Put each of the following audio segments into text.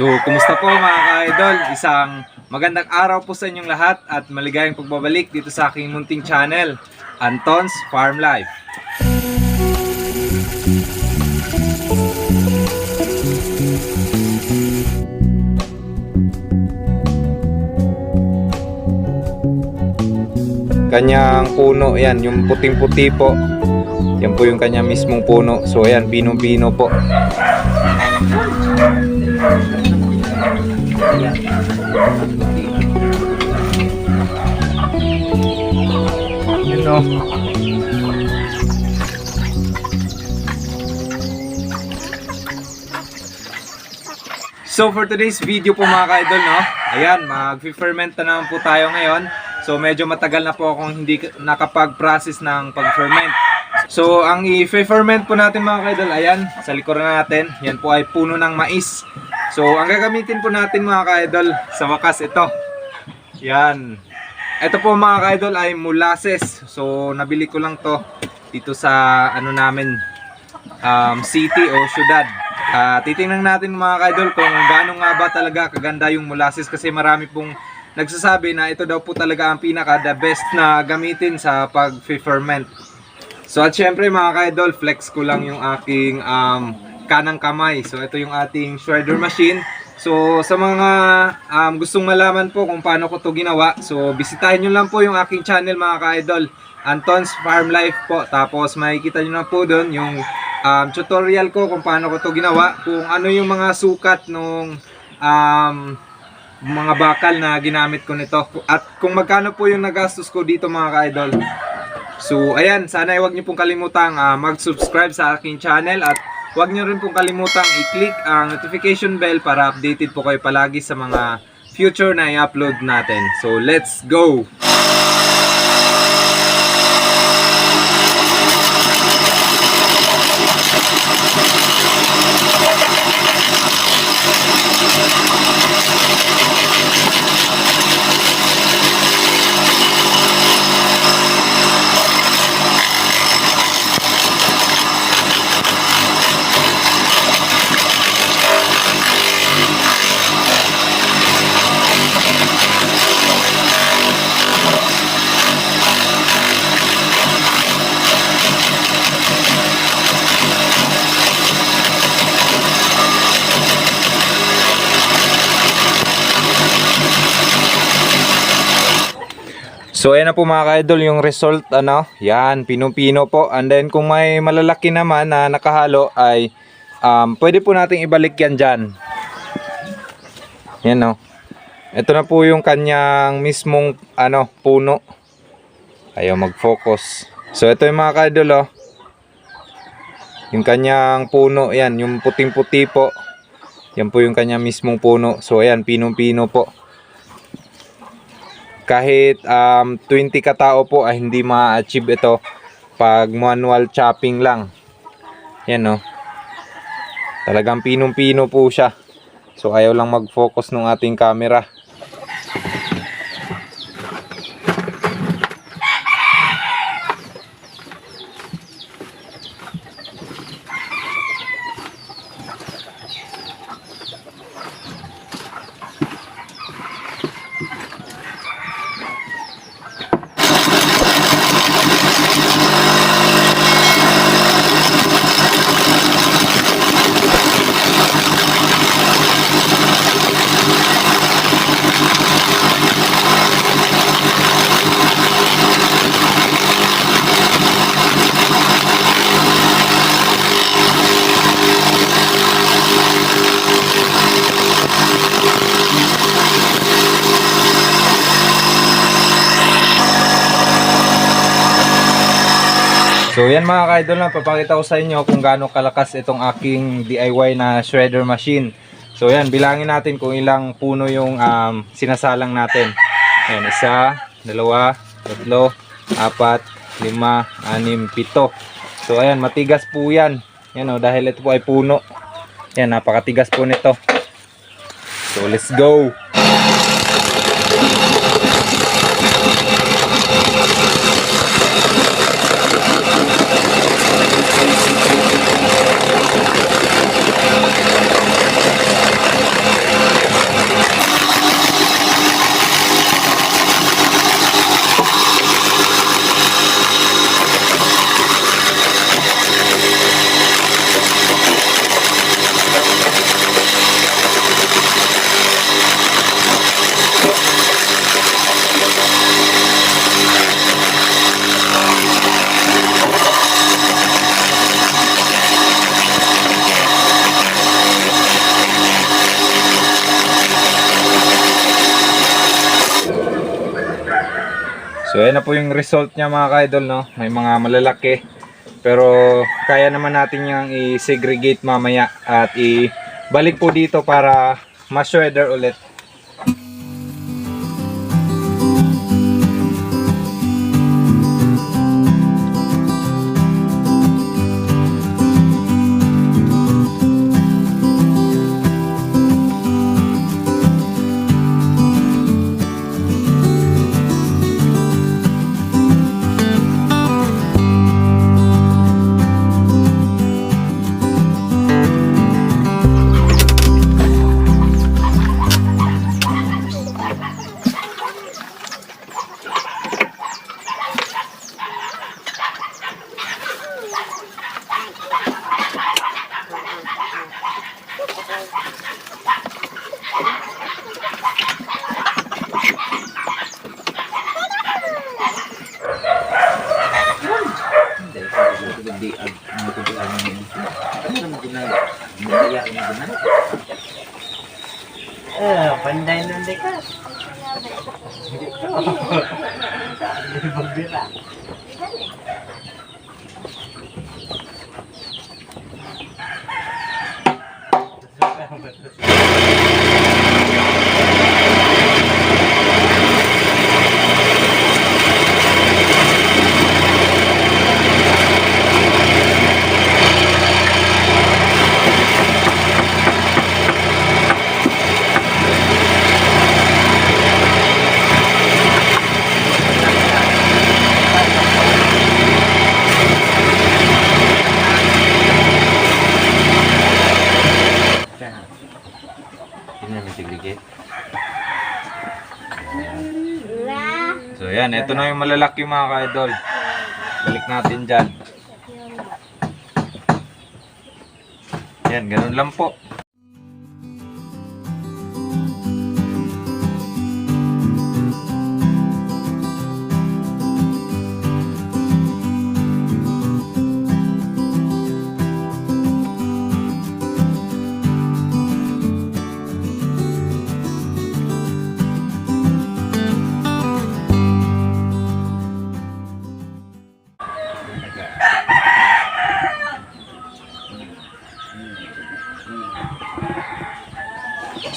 So, kumusta po mga ka-idol? Isang magandang araw po sa inyong lahat at maligayang pagbabalik dito sa aking munting channel, Anton's Farm Life. Kanyang puno, yan, yung puting-puti po. Yan po yung kanya mismong puno. So, ayan, pino-pino po. So for today's video po mga ka-idol no, ayan, mag-ferment na naman po tayo ngayon. So medyo matagal na po akong hindi nakapag-process ng pag-ferment. So ang i-ferment po natin mga ka-idol, ayan, sa likuran natin, yan po ay puno ng mais. So ang gagamitin po natin mga ka-idol, sa wakas ito. Yan. Ito po mga ka-idol ay molasses. So nabili ko lang to dito sa ano namin um, city o syudad. Ah, titingnan natin mga ka-idol kung gaano nga ba talaga kaganda yung molasses kasi marami pong nagsasabi na ito daw po talaga ang pinaka the best na gamitin sa pag-ferment. So at syempre mga ka-idol, flex ko lang yung aking um, kanang kamay. So ito yung ating shredder machine. So sa mga um, gustong malaman po kung paano ko to ginawa, so bisitahin nyo lang po yung aking channel mga ka-idol. Anton's Farm Life po. Tapos makikita nyo na po doon yung um, tutorial ko kung paano ko to ginawa. Kung ano yung mga sukat nung um, mga bakal na ginamit ko nito. At kung magkano po yung nagastos ko dito mga ka-idol. So, ayan, sana huwag niyo pong kalimutang ah, mag-subscribe sa aking channel at huwag niyo rin pong kalimutang i-click ang notification bell para updated po kayo palagi sa mga future na i-upload natin. So, let's go! So ayan na po mga ka-idol yung result ano. Yan, pinong-pino po. And then kung may malalaki naman na nakahalo ay um, pwede po nating ibalik yan dyan. Yan no. Ito na po yung kanyang mismong ano, puno. Ayaw mag-focus. So ito yung mga ka-idol oh. Yung kanyang puno, yan, yung puting-puti po. Yan po yung kanyang mismong puno. So ayan, pinong-pino po kahit um, 20 katao po ay hindi ma-achieve ito pag manual chopping lang. Yan no. Talagang pinong-pino po siya. So ayaw lang mag-focus ng ating camera. So yan mga ka-idol na papakita ko sa inyo kung gaano kalakas itong aking DIY na shredder machine. So yan, bilangin natin kung ilang puno yung um, sinasalang natin. Ayan, isa, dalawa, tatlo, apat, lima, anim, pito. So ayan, matigas po yan. Yan o, dahil ito po ay puno. Yan, napakatigas po nito. So let's go! So yan na po yung result niya mga ka-idol no. May mga malalaki. Pero kaya naman natin yung i-segregate mamaya at i-balik po dito para ma-shredder ulit. Eh, panday nun di ka. Libag dila. Ini namin segregate. So yan, ito na yung malalaki mga ka-idol. Balik natin dyan. Yan, ganun lang po.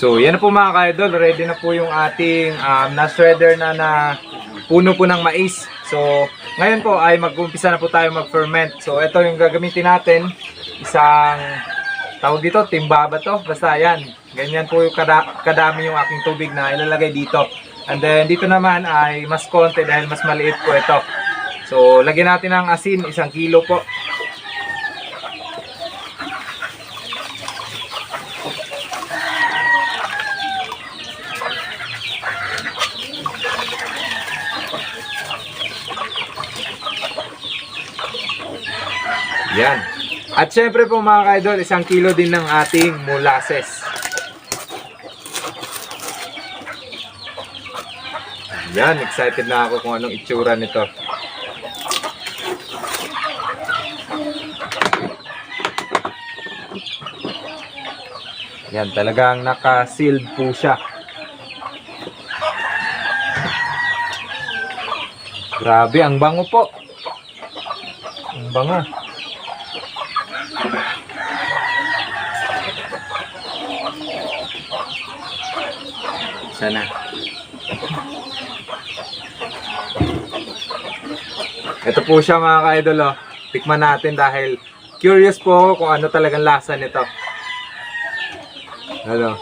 So, yan na po mga ka-idol. Ready na po yung ating um, na-shredder na na puno po ng mais. So, ngayon po ay mag-umpisa na po tayo mag-ferment. So, ito yung gagamitin natin. Isang, tawag dito, timba ba to? Basta yan. Ganyan po yung kada- kadami yung aking tubig na ilalagay dito. And then, dito naman ay mas konti dahil mas maliit po ito. So, lagyan natin ng asin, isang kilo po. Yan. At syempre po mga ka-idol, isang kilo din ng ating molasses. Yan, excited na ako kung anong itsura nito. Yan, talagang naka-sealed po siya. Grabe, ang bango po. Ang bango. Sana. Ito po siya mga ka-idol oh. Tikman natin dahil curious po ako kung ano talagang lasa nito. Ano?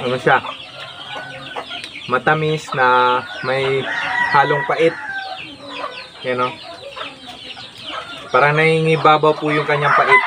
Ano siya? Matamis na may halong pait. Yan oh. Parang nangingibabaw po yung kanyang pait.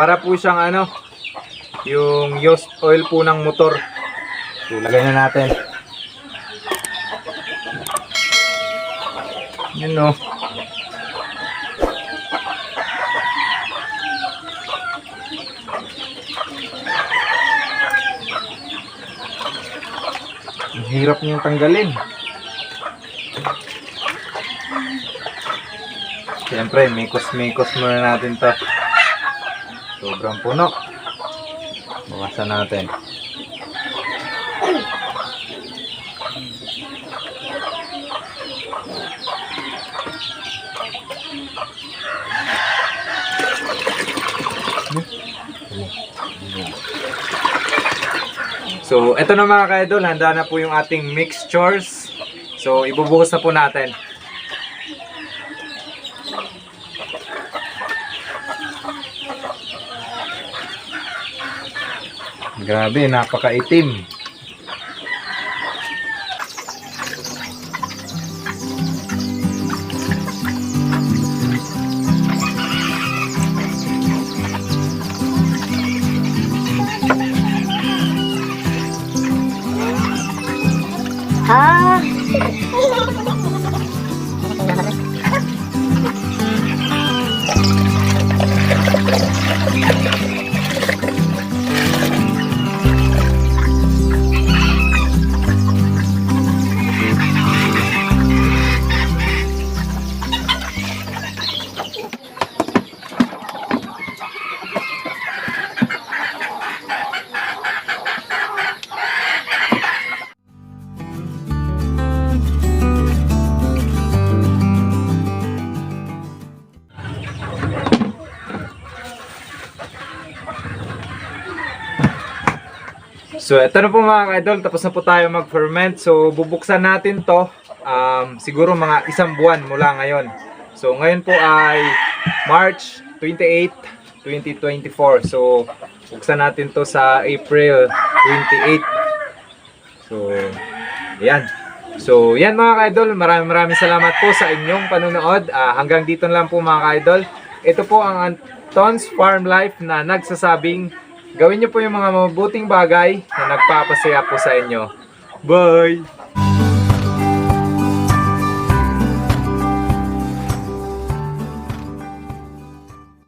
Para po siyang ano, yung used oil po ng motor. So, lagay na natin. Yun o. Ang hirap niyang tanggalin. Siyempre, mikos-mikos muna natin to. Sobrang puno. Bukasan natin. So, eto na mga ka-idol, handa na po yung ating mixtures. So, ibubuhos na po natin. Grabe, napakaitim. So, ito na po mga ka-idol, tapos na po tayo mag-ferment. So, bubuksan natin to um, siguro mga isang buwan mula ngayon. So, ngayon po ay March 28, 2024. So, buksan natin to sa April 28. So, yan. So, yan mga ka-idol, maraming maraming salamat po sa inyong panonood. Ah, hanggang dito lang po mga ka-idol. Ito po ang Anton's Farm Life na nagsasabing gawin niyo po yung mga mabuting bagay na nagpapasaya po sa inyo. Bye!